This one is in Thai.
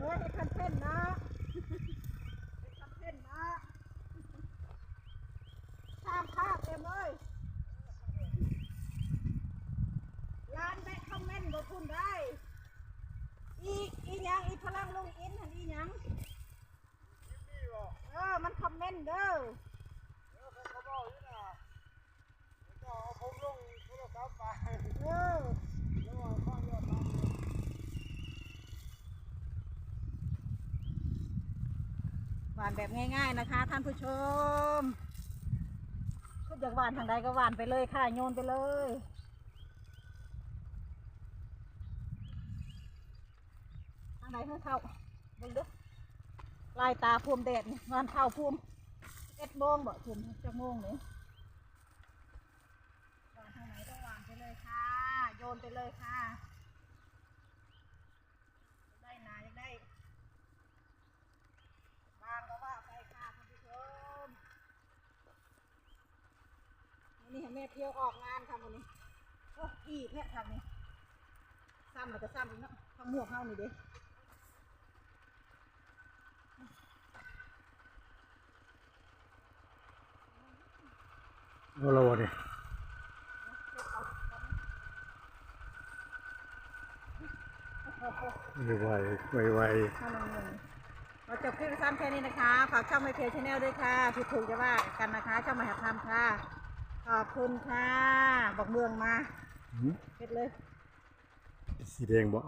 ทนต์นเป็นคอนเทนต์นะข้ามภาพเต็มเลยร้านแบกคอมเมนต์บอกคุณได้ อีอีหยังอีพลังลงอินหันอีหยังนี่บ่เออมันคอมเมนต์เด้อเออเขาบอกอยู่นะเจ้าเอาผมลงโทรศัพท์ไปเออ แล้วว่าข้อยอดมัน หวานแบบง่ายๆนะคะ ท่านผู้ชมคุณอยากหวานทางใดก็หวานไปเลยค่ะโยนไปเลยทางไหนให้เข้าเบิ่งเดูลายตาภูมิแดดงานเข้าภูมเอ็ดโมงบ่ภูมิจะโมงนี่หวานทางไหนก็หวานไปเลยค่ะ โยนไปเลยค่ะอยากได้หนาอยากได้ บางก็ว่าไปค่ะท่านผู้ชมวันนี้เห็น แม่เที่ยวออกงานค่ะวันนี้โอ้อีกเนี่ยทำนี่ซ้ำแล้วก็ซ้ำอีกเนาะทำหมวกเฮานี่เด้เอาละวะเนี่ยไม่ไหวไม่ไหวห้าหนึ่งหนึ่งเราจบคลิปซ้ำแค่นี้นะคะ ฝากช่องไม่เพจชาแนลด้วยค่ะผิดถูกจะว่ากันนะคะ ช่องมาหัดทำค่ะ ขอบคุณค่ะบอกเมืองมาหืมเพ็ดเลย สีแดงบ่